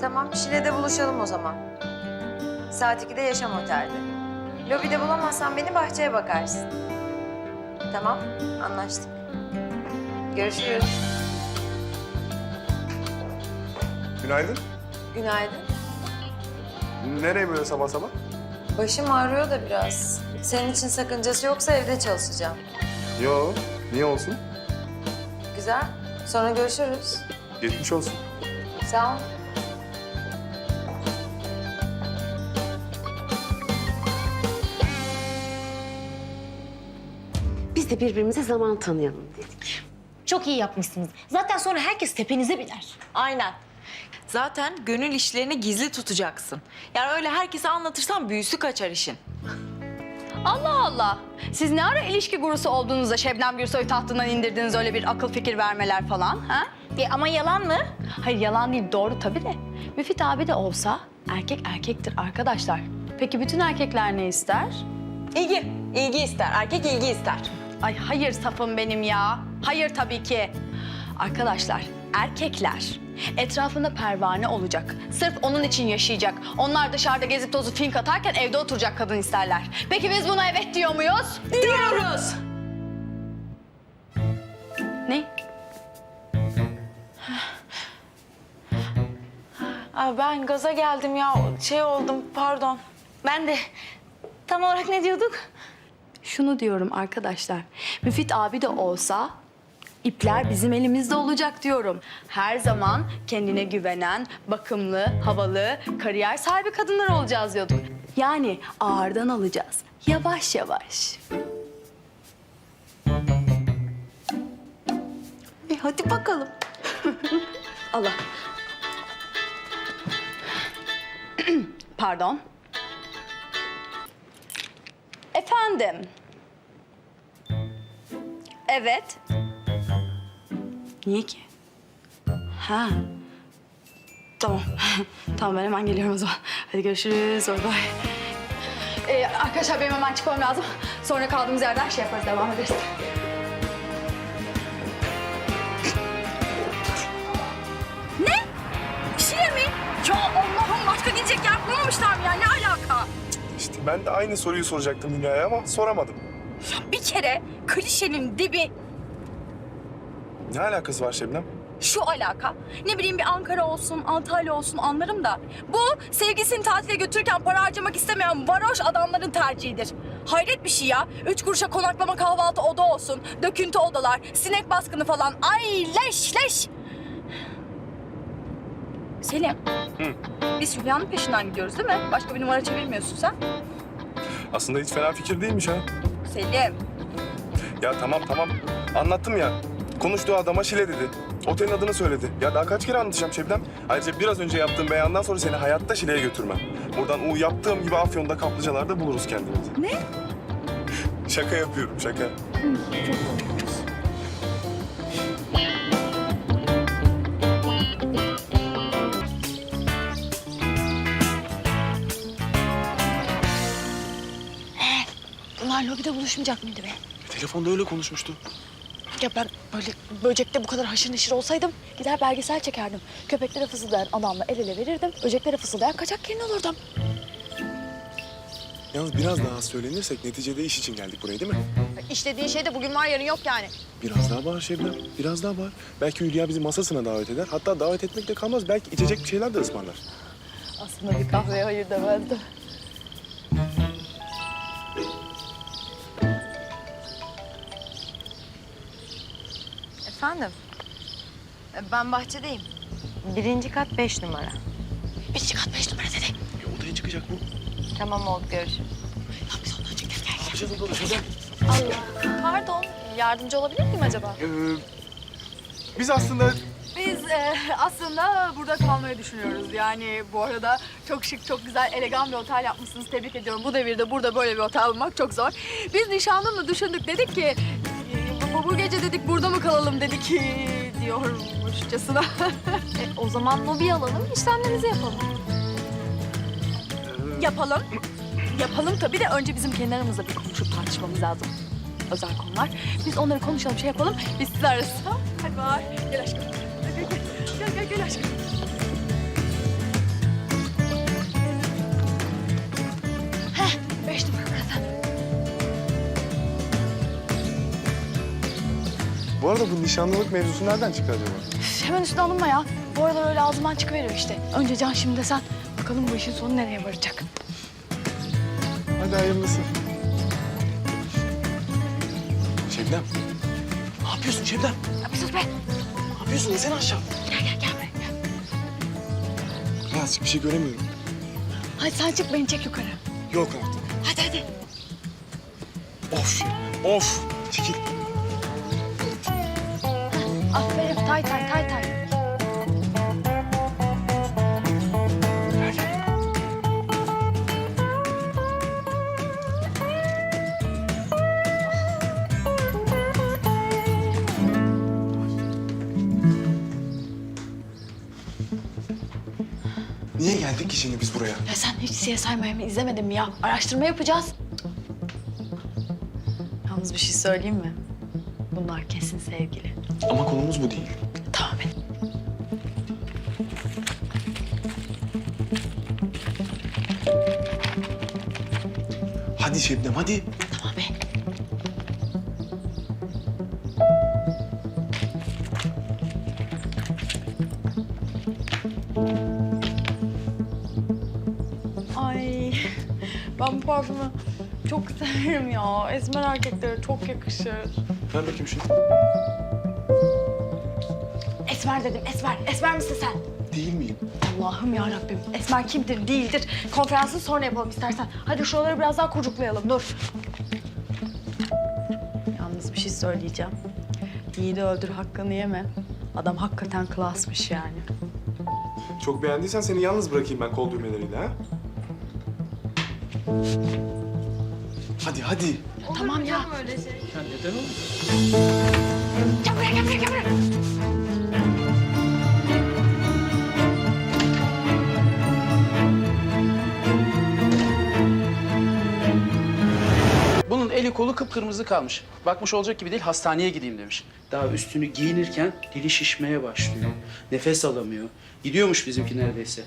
Tamam, Şile'de buluşalım o zaman. Saat 2'de Yaşam Otel'de. Lobide bulamazsan beni bahçeye bakarsın. Tamam, anlaştık. Görüşürüz. Günaydın. Günaydın. Nereye böyle sabah sabah? Başım ağrıyor da biraz. Senin için sakıncası yoksa evde çalışacağım. Yo, niye olsun? Güzel. Sonra görüşürüz. Geçmiş olsun. Sağ ol. Biz de birbirimize zaman tanıyalım dedik. Çok iyi yapmışsınız. Zaten sonra herkes tepenize biner. Aynen. Zaten gönül işlerini gizli tutacaksın. Yani öyle herkese anlatırsan büyüsü kaçar işin. Allah Allah. Siz ne ara ilişki gurusu olduğunuzda Şebnem Gürsoy tahtından indirdiniz öyle bir akıl fikir vermeler falan ha? E, ama yalan mı? Hayır yalan değil doğru tabii de. Müfit abi de olsa erkek erkektir arkadaşlar. Peki bütün erkekler ne ister? İlgi, ilgi ister. Erkek ilgi ister. Ay hayır safım benim ya. Hayır tabii ki. Arkadaşlar erkekler etrafında pervane olacak. Sırf onun için yaşayacak. Onlar dışarıda gezip tozu fink atarken evde oturacak kadın isterler. Peki biz buna evet diyor muyuz? Diyoruz. Ne? Aa, ben gaza geldim ya. Şey oldum, pardon. Ben de tam olarak ne diyorduk? Şunu diyorum arkadaşlar. Müfit abi de olsa ipler bizim elimizde olacak diyorum. Her zaman kendine güvenen, bakımlı, havalı, kariyer sahibi kadınlar olacağız diyorduk. Yani ağırdan alacağız. Yavaş yavaş. E hadi bakalım. Allah. Pardon. Efendim. Evet. Niye ki? Ha. Tamam. tamam ben hemen geliyorum o zaman. Hadi görüşürüz. Bay bay. Ee, arkadaşlar benim hemen çıkmam lazım. Sonra kaldığımız yerden şey yaparız, devam ederiz. Ben de aynı soruyu soracaktım Hülya'ya ama soramadım. Bir kere klişenin dibi Ne alakası var Şebnem? şu alaka. Ne bileyim bir Ankara olsun, Antalya olsun anlarım da. Bu sevgilisini tatile götürürken para harcamak istemeyen varoş adamların tercihidir. Hayret bir şey ya. Üç kuruşa konaklama kahvaltı oda olsun, döküntü odalar, sinek baskını falan. Ay leş leş. Selim. Biz Hülya'nın peşinden gidiyoruz değil mi? Başka bir numara çevirmiyorsun sen. Aslında hiç fena fikir değilmiş ha. Selim. Ya tamam tamam. Anlattım ya. Konuştuğu adama Şile dedi. Otelin adını söyledi. Ya daha kaç kere anlatacağım Şebnem? Ayrıca biraz önce yaptığım beyandan sonra seni hayatta Şile'ye götürmem. Buradan U yaptığım gibi Afyon'da kaplıcalarda buluruz kendimizi. Ne? Şaka yapıyorum şaka. Bunlar lobide buluşmayacak mıydı be? Telefonda öyle konuşmuştu. Ya ben böyle böcekte bu kadar haşır neşir olsaydım gider belgesel çekerdim. Köpeklere fısıldayan adamla el ele verirdim. Böceklere fısıldayan kaçak gelin olurdum. Yalnız biraz daha az söylenirsek neticede iş için geldik buraya değil mi? İşlediğin şey de bugün var yarın yok yani. Biraz daha bağır Şebnem. Biraz daha bağır. Belki Hülya bizi masasına davet eder. Hatta davet etmekle kalmaz. Belki içecek bir şeyler de ısmarlar. Aslında bir kahveye hayır demezdim. Efendim? E, Ben bahçedeyim. Birinci kat beş numara. Bir çıkart beş numara dedi. Ya odaya çıkacak bu. Tamam oldu, görüşürüz. Biz ondan önce gel gel. Yapacağız odada Şebnem. Pardon, yardımcı olabilir miyim acaba? Ee, biz aslında Biz e, aslında burada kalmayı düşünüyoruz. Yani bu arada çok şık, çok güzel, elegan bir otel yapmışsınız. Tebrik ediyorum. Bu devirde burada böyle bir otel bulmak çok zor. Biz nişanlımla düşündük. Dedik ki e, bu gece dedik burada mı kalalım dedik diyormuşçasına. e, o zaman lobi alalım, işlemlerimizi yapalım. Yapalım. Yapalım tabii de önce bizim kendi aramızda bir konuşup tartışmamız lazım. Özel konular. Biz onları konuşalım, şey yapalım. Biz sizi ararız. Hadi var. Gel aşkım. Gel, gel, gel, gel, gel aşkım. Heh, beş numara. Bu arada bu nişanlılık mevzusu nereden çıktı acaba? Üf, hemen üstüne alınma ya. Bu aralar öyle ağzımdan çıkıveriyor işte. Önce Can şimdi de sen. Bakalım bu işin sonu nereye varacak. Hadi hayırlısı. Şebnem. Ne yapıyorsun Şebnem? Ya bir sus be. Ne yapıyorsun? İnsene aşağı. Gel gel gel. Gel. Birazcık bir şey göremiyorum. Hadi sen çık beni çek yukarı. Yok artık. Hadi hadi. Of. Of. Çekil. Aferin tay tay tay tay. Niye geldik ki şimdi biz buraya? Ya sen hiç CSI Miami izlemedin mi ya? Araştırma yapacağız. Yalnız bir şey söyleyeyim mi? Bunlar kesin sevgili. Ama konumuz bu değil. Tamam be. Hadi Şebnem hadi. Tamam be. Ay ben bu parfümü çok severim ya. Esmer erkeklere çok yakışır. Ver bakayım şunu. Esmer dedim Esmer. Esmer misin sen? Değil miyim? Allah'ım ya Rabbim. Esmer kimdir, değildir. Konferansı sonra yapalım istersen. Hadi şuraları biraz daha kurcuklayalım. Dur. Yalnız bir şey söyleyeceğim. Yiğidi öldür hakkını yeme. Adam hakikaten klasmış yani. Çok beğendiysen seni yalnız bırakayım ben kol düğmeleriyle ha. Hadi hadi. tamam ya. Ya neden olur? Gel buraya, gel buraya, gel buraya. Kolu kıpkırmızı kalmış. Bakmış olacak gibi değil, hastaneye gideyim demiş. Daha üstünü giyinirken dili şişmeye başlıyor. Nefes alamıyor. Gidiyormuş bizimki neredeyse.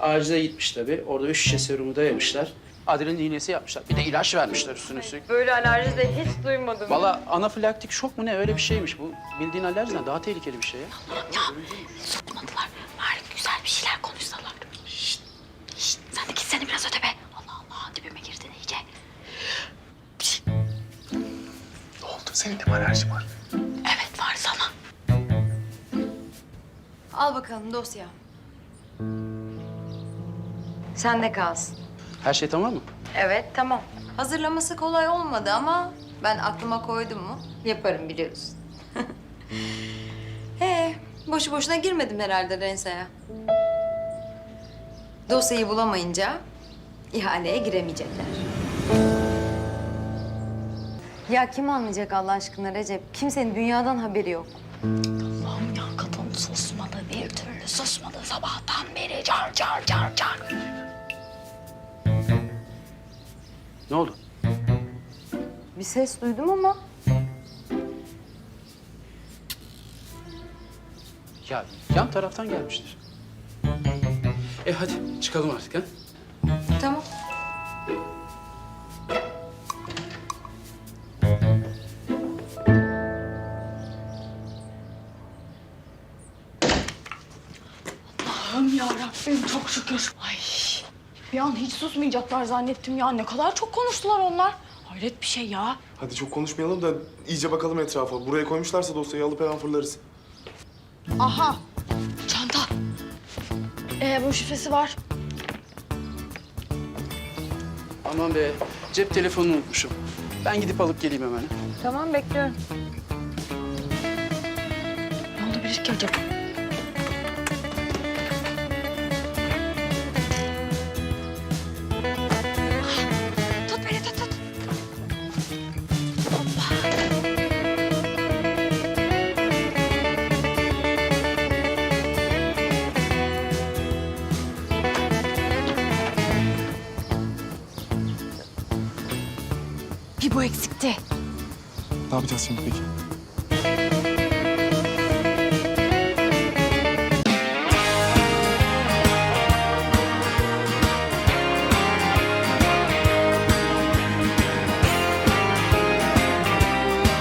Acile gitmiş tabii. Orada üç şişe serumu dayamışlar. Adrenalin iğnesi yapmışlar. Bir de ilaç vermişler üstüne üstlük. Böyle alerji de hiç duymadım. Valla anafilaktik şok mu ne öyle bir şeymiş. Bu bildiğin alerjiden daha tehlikeli bir şey ya. Sokmadılar. Bari Mi alerji var? Evet, var sana. Al bakalım dosya. Sen de kalsın. Her şey tamam mı? Evet tamam. Hazırlaması kolay olmadı ama ben aklıma koydum mu yaparım biliyorsun. Ee, boşu boşuna girmedim herhalde Rensa'ya. Dosyayı bulamayınca ihaleye giremeyecekler. Ya kim anlayacak Allah aşkına Recep? Kimsenin dünyadan haberi yok. Allah'ım ya kadın susmadı bir türlü susmadı sabahtan beri car car car car. Ne oldu? Bir ses duydum ama Ya yan taraftan gelmiştir. E hadi çıkalım artık ha. tamam. Rabbim çok şükür. Ay bir an hiç susmayacaklar zannettim ya. Ne kadar çok konuştular onlar. Hayret bir şey ya. Hadi çok konuşmayalım da iyice bakalım etrafa. Buraya koymuşlarsa dosyayı alıp hemen fırlarız. Aha çanta. Ee, bu şifresi var. Aman be cep telefonunu unutmuşum. Ben gidip alıp geleyim hemen. Tamam bekliyorum. Ne olabilir ki acaba? Bir bu eksikti. Ne yapacağız şimdi peki?